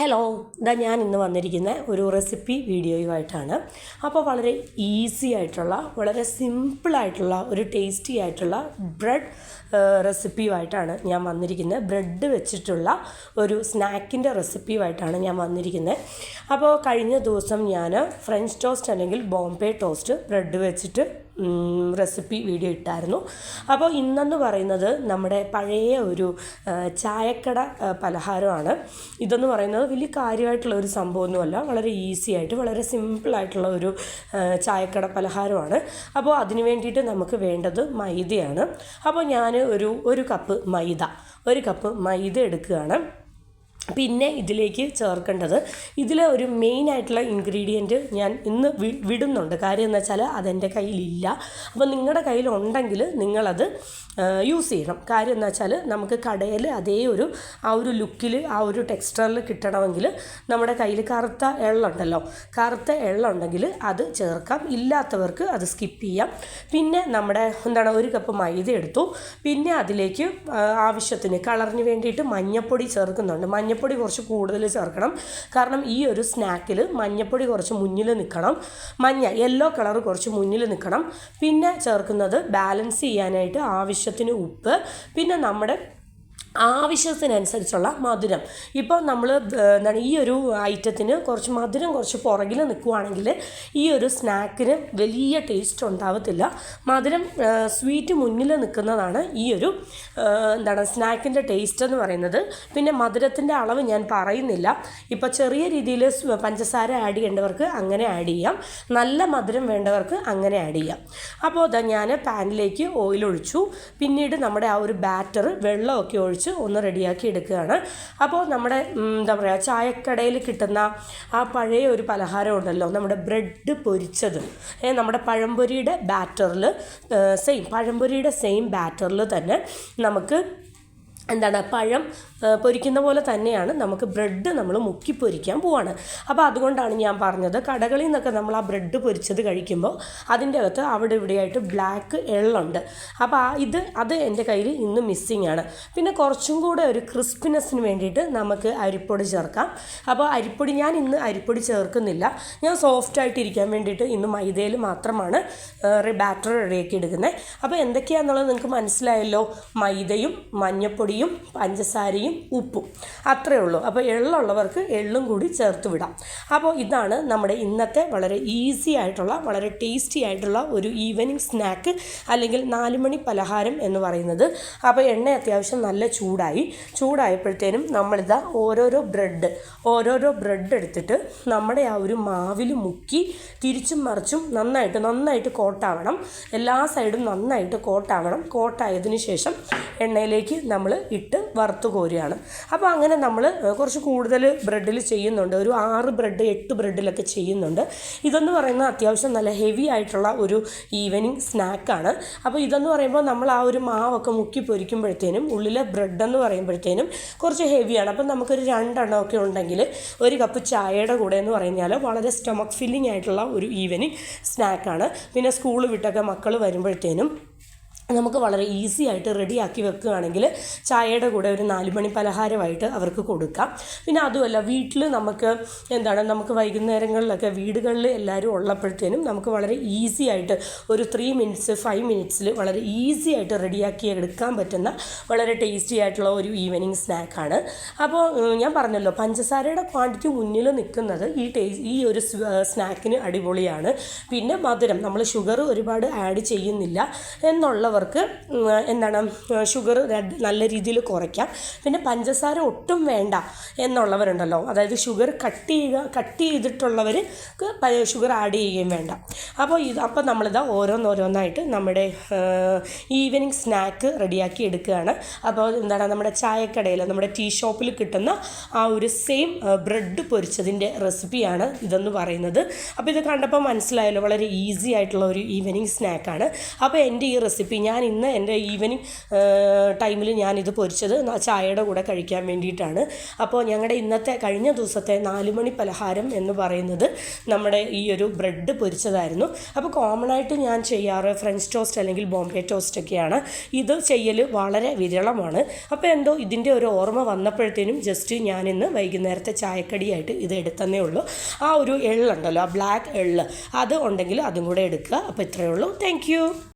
Hello ഇതാ ഞാൻ ഇന്ന് വന്നിരിക്കുന്ന ഒരു റെസിപ്പി വീഡിയോയുമായിട്ടാണ് അപ്പോൾ വളരെ ഈസി ആയിട്ടുള്ള വളരെ സിമ്പിളായിട്ടുള്ള ഒരു ടേസ്റ്റി ആയിട്ടുള്ള ബ്രെഡ് റെസിപ്പിയുമായിട്ടാണ് ഞാൻ വന്നിരിക്കുന്നത്. ബ്രെഡ് വെച്ചിട്ടുള്ള ഒരു സ്നാക്കിന്റെ റെസിപ്പിയുമായിട്ടാണ് ഞാൻ വന്നിരിക്കുന്നത്. അപ്പോൾ കഴിഞ്ഞ ദിവസം ഞാൻ ഫ്രഞ്ച് ടോസ്റ്റ് അല്ലെങ്കിൽ ബോംബെ ടോസ്റ്റ് ബ്രെഡ് വെച്ചിട്ട് റെസിപ്പി വീഡിയോ ഇട്ടായിരുന്നു. അപ്പോൾ ഇന്നെന്ന് പറയുന്നത് നമ്മുടെ പഴയ ഒരു ചായക്കട പലഹാരമാണ്. ഇതെന്ന് പറയുന്നത് വലിയ കാര്യമായിട്ടുള്ള ഒരു സംഭവമൊന്നുമല്ല. വളരെ ഈസി ആയിട്ട് വളരെ സിമ്പിളായിട്ടുള്ള ഒരു ചായക്കട പലഹാരമാണ്. അപ്പോൾ അതിന് വേണ്ടിയിട്ട് നമുക്ക് വേണ്ടത് മൈദയാണ്. അപ്പോൾ ഞാൻ ഒരു ഒരു കപ്പ് മൈദ ഒരു കപ്പ് മൈദ എടുക്കുകയാണ്. പിന്നെ ഇതിലേക്ക് ചേർക്കേണ്ടത് ഇതിലെ ഒരു മെയിൻ ആയിട്ടുള്ള ഇൻഗ്രീഡിയന്റ് ഞാൻ ഇന്ന് വിടുന്നുണ്ട്. കാര്യം എന്ന് വെച്ചാൽ അതെന്റെ കയ്യിലില്ല. അപ്പോൾ നിങ്ങളുടെ കയ്യിലുണ്ടെങ്കിൽ നിങ്ങളത് യൂസ് ചെയ്യണം. കാര്യം എന്ന് വെച്ചാൽ നമുക്ക് കടയിൽ അതേ ഒരു ആ ഒരു ലുക്കിൽ ആ ഒരു ടെക്സ്റ്ററിൽ കിട്ടണമെങ്കിൽ നമ്മുടെ കയ്യിൽ കറുത്ത എള്ളുണ്ടല്ലോ. കറുത്ത എള്ളുണ്ടെങ്കിൽ അത് ചേർക്കാം. ഇല്ലാത്തവർക്ക് അത് സ്കിപ്പ് ചെയ്യാം. പിന്നെ നമ്മുടെ എന്താണ് ഒരു കപ്പ് മൈദ എടുത്തു. പിന്നെ അതിലേക്ക് ആവശ്യത്തിന് കളറിന് വേണ്ടിയിട്ട് മഞ്ഞപ്പൊടി ചേർക്കുന്നുണ്ട്. മഞ്ഞപ്പൊടി കുറച്ച് കൂടുതൽ ചേർക്കണം. കാരണം ഈ ഒരു സ്നാക്കിൽ മഞ്ഞപ്പൊടി കുറച്ച് മുന്നിൽ നിൽക്കണം മഞ്ഞ യെല്ലോ കളർ കുറച്ച് മുന്നിൽ നിൽക്കണം പിന്നെ ചേർക്കുന്നത് ബാലൻസ് ചെയ്യാനായിട്ട് ആവശ്യത്തിന് ഉപ്പ്. പിന്നെ നമ്മുടെ ആവശ്യത്തിനനുസരിച്ചുള്ള മധുരം. ഇപ്പോൾ നമ്മൾ എന്താണ് ഈ ഒരു ഐറ്റത്തിന് കുറച്ച് മധുരം കുറച്ച് പുറകിൽ നിൽക്കുവാണെങ്കിൽ ഈ ഒരു സ്നാക്കിന് വലിയ ടേസ്റ്റ് ഉണ്ടാവത്തില്ല. മധുരം സ്വീറ്റ് മുന്നിൽ നിൽക്കുന്നതാണ് ഈ ഒരു എന്താണ് സ്നാക്കിന്റെ ടേസ്റ്റ് എന്ന് പറയുന്നത്. പിന്നെ മധുരത്തിന്റെ അളവ് ഞാൻ പറയുന്നില്ല. ഇപ്പോൾ ചെറിയ രീതിയിൽ പഞ്ചസാര ആഡ് ചെയ്യേണ്ടവർക്ക് അങ്ങനെ ആഡ് ചെയ്യാം. നല്ല മധുരം വേണ്ടവർക്ക് അങ്ങനെ ആഡ് ചെയ്യാം. അപ്പോൾ അതാ ഞാൻ പാനിലേക്ക് ഓയിൽ ഒഴിച്ചു പിന്നീട് നമ്മുടെ ആ ഒരു ബാറ്റർ വെള്ളമൊക്കെ ഒഴിച്ച് ഒന്ന് റെഡിയാക്കി എടുക്കുകയാണ്. അപ്പോൾ നമ്മുടെ എന്താ പറയുക ചായക്കടയിൽ കിട്ടുന്ന ആ പഴയ ഒരു പലഹാരം ഉണ്ടല്ലോ നമ്മുടെ ബ്രെഡ് പൊരിച്ചത്. നമ്മുടെ പഴംപൊരിയുടെ ബാറ്ററിൽ സെയിം പഴംപൊരിയുടെ സെയിം ബാറ്ററിൽ തന്നെ നമുക്ക് എന്താണ് പഴം പൊരിക്കുന്ന പോലെ തന്നെയാണ് നമുക്ക് ബ്രെഡ് നമ്മൾ മുക്കി പൊരിക്കാൻ പോവാണ്. അപ്പോൾ അതുകൊണ്ടാണ് ഞാൻ പറഞ്ഞത് കടകളിൽ നിന്നൊക്കെ നമ്മൾ ആ ബ്രെഡ് പൊരിച്ചത് കഴിക്കുമ്പോൾ അതിന്റെ അകത്ത് അവിടെ ഇവിടെയായിട്ട് ബ്ലാക്ക് എള്ളുണ്ട്. അപ്പോൾ ഇത് അത് എന്റെ കയ്യിൽ ഇന്ന് മിസ്സിങ് ആണ്. പിന്നെ കുറച്ചും കൂടെ ഒരു ക്രിസ്പിനെസ്സിന് വേണ്ടിയിട്ട് നമുക്ക് അരിപ്പൊടി ചേർക്കാം. അപ്പോൾ അരിപ്പൊടി ഞാൻ ഇന്ന് അരിപ്പൊടി ചേർക്കുന്നില്ല. ഞാൻ സോഫ്റ്റ് ആയിട്ട് ഇരിക്കാൻ വേണ്ടിയിട്ട് ഇന്ന് മൈദയിൽ മാത്രമാണ് ബാറ്റർ റെഡിയാക്കി എടുക്കുന്നത്. അപ്പോൾ എന്തൊക്കെയാണെന്നുള്ളത് നിങ്ങൾക്ക് മനസ്സിലായല്ലോ? മൈദയും മഞ്ഞപ്പൊടിയും പഞ്ചസാരയും ഉപ്പും അത്രയേ ഉള്ളൂ. അപ്പോൾ എള്ളുള്ളവർക്ക് എള്ളും കൂടി ചേർത്ത് വിടാം. അപ്പോൾ ഇതാണ് നമ്മുടെ ഇന്നത്തെ വളരെ ഈസി ആയിട്ടുള്ള വളരെ ടേസ്റ്റി ആയിട്ടുള്ള ഒരു ഈവനിങ് സ്നാക്ക് അല്ലെങ്കിൽ നാലുമണി പലഹാരം എന്ന് പറയുന്നത്. അപ്പോൾ എണ്ണ അത്യാവശ്യം നല്ല ചൂടായി. ചൂടായപ്പോഴത്തേനും നമ്മളിതാ ഓരോരോ ബ്രെഡ് ഓരോരോ ബ്രെഡ് എടുത്തിട്ട് നമ്മുടെ ആ ഒരു മാവിൽ മുക്കി തിരിച്ചും മറിച്ചും നന്നായിട്ട് നന്നായിട്ട് കോട്ടാവണം. എല്ലാ സൈഡും നന്നായിട്ട് കോട്ടാവണം. കോട്ടായതിനു ശേഷം എണ്ണയിലേക്ക് നമ്മൾ ഇട്ട് വറുത്തു വറുത്ത് കോരുകയാണ് അപ്പോൾ അങ്ങനെ നമ്മൾ കുറച്ച് കൂടുതൽ ബ്രെഡിൽ ചെയ്യുന്നുണ്ട്. ഒരു ആറ് ബ്രെഡ് എട്ട് ബ്രെഡിലൊക്കെ ചെയ്യുന്നുണ്ട്. ഇതെന്ന് പറയുന്നത് അത്യാവശ്യം നല്ല ഹെവി ആയിട്ടുള്ള ഒരു ഈവനിങ് സ്നാക്കാണ് അപ്പോൾ ഇതെന്ന് പറയുമ്പോൾ നമ്മൾ ആ ഒരു മാവൊക്കെ മുക്കി പൊരിക്കുമ്പോഴത്തേനും ഉള്ളിലെ ബ്രെഡ് എന്ന് പറയുമ്പോഴത്തേനും കുറച്ച് ഹെവിയാണ് അപ്പം നമുക്കൊരു രണ്ടെണ്ണമൊക്കെ ഉണ്ടെങ്കിൽ ഒരു കപ്പ് ചായയുടെ കൂടെ എന്ന് പറഞ്ഞാൽ വളരെ സ്റ്റൊമക്ക് ഫില്ലിംഗ് ആയിട്ടുള്ള ഒരു ഈവനിങ് സ്നാക്കാണ് പിന്നെ സ്കൂൾ വിട്ടൊക്കെ മക്കൾ വരുമ്പോഴത്തേനും നമുക്ക് വളരെ ഈസി ആയിട്ട് റെഡിയാക്കി വെക്കുകയാണെങ്കിൽ ചായയുടെ കൂടെ ഒരു നാലുമണി പലഹാരമായിട്ട് അവർക്ക് കൊടുക്കാം. പിന്നെ അതുമല്ല വീട്ടിൽ നമുക്ക് എന്താണ് നമുക്ക് വൈകുന്നേരങ്ങളിലൊക്കെ വീടുകളിൽ എല്ലാവരും ഉള്ളപ്പോഴത്തേനും നമുക്ക് വളരെ ഈസി ആയിട്ട് ഒരു ത്രീ മിനിറ്റ്സ് ഫൈവ് മിനിറ്റ്സിൽ വളരെ ഈസി ആയിട്ട് റെഡിയാക്കി എടുക്കാൻ പറ്റുന്ന വളരെ ടേസ്റ്റി ആയിട്ടുള്ള ഒരു ഈവനിങ് സ്നാക്കാണ് അപ്പോൾ ഞാൻ പറഞ്ഞല്ലോ പഞ്ചസാരയുടെ ക്വാണ്ടിറ്റി മുന്നിൽ നിൽക്കുന്നത് ഈ ടേസ്റ്റ് ഈ ഒരു സ്നാക്കിന് അടിപൊളിയാണ്. പിന്നെ മധുരം നമ്മൾ ഷുഗർ ഒരുപാട് ആഡ് ചെയ്യുന്നില്ല. എന്നുള്ളവർക്ക് ഉം, എന്താണ് ഷുഗർ നല്ല രീതിയിൽ കുറയ്ക്കാം. പിന്നെ പഞ്ചസാര ഒട്ടും വേണ്ട എന്നുള്ളവരുണ്ടല്ലോ. അതായത് ഷുഗർ കട്ട് ചെയ്യുക കട്ട് ചെയ്തിട്ടുള്ളവർക്ക് ഷുഗർ ആഡ് ചെയ്യുകയും വേണ്ട. അപ്പോൾ ഇത് അപ്പോൾ നമ്മളിതാ ഓരോന്നോരോന്നായിട്ട് നമ്മുടെ ഈവനിങ് സ്നാക്ക് റെഡിയാക്കി എടുക്കുകയാണ്. അപ്പോൾ എന്താണ് നമ്മുടെ ചായക്കടയിൽ നമ്മുടെ ടീ ഷോപ്പിൽ കിട്ടുന്ന ആ ഒരു സെയിം ബ്രെഡ് പൊരിച്ചതിന്റെ റെസിപ്പിയാണ് ഇതെന്ന് പറയുന്നത്. അപ്പോൾ ഇത് കണ്ടപ്പോൾ മനസ്സിലായല്ലോ വളരെ ഈസി ആയിട്ടുള്ള ഒരു ഈവനിങ് സ്നാക്കാണ് അപ്പോൾ എന്റെ ഈ റെസിപ്പി ഞാൻ ഇന്ന് എന്റെ ഈവനിങ് ടൈമിൽ ഞാനിത് പൊരിച്ചത് ചായയുടെ കൂടെ കഴിക്കാൻ വേണ്ടിയിട്ടാണ്. അപ്പോൾ ഞങ്ങളുടെ ഇന്നത്തെ കഴിഞ്ഞ ദിവസത്തെ നാലുമണി പലഹാരം എന്ന് പറയുന്നത് നമ്മുടെ ഈ ഒരു ബ്രെഡ് പൊരിച്ചതായിരുന്നു. അപ്പോൾ കോമൺ ആയിട്ട് ഞാൻ ചെയ്യാറ് ഫ്രഞ്ച് ടോസ്റ്റ് അല്ലെങ്കിൽ ബോംബെ ടോസ്റ്റ് ഒക്കെയാണ്. ഇത് ചെയ്യൽ വളരെ വിരളമാണ്. അപ്പോൾ എന്തോ ഇതിന്റെ ഒരു ഓർമ്മ വന്നപ്പോഴത്തേനും ജസ്റ്റ് ഞാൻ ഇന്ന് വൈകുന്നേരത്തെ ചായക്കടിയായിട്ട് ഇത് എടുത്തന്നേ ഉള്ളൂ. ആ ഒരു എള്ളുണ്ടല്ലോ ആ ബ്ലാക്ക് എള്ള്. അത് ഉണ്ടെങ്കിൽ അതും കൂടെ എടുക്കുക. അപ്പോൾ ഇത്രയേ ഉള്ളൂ. താങ്ക്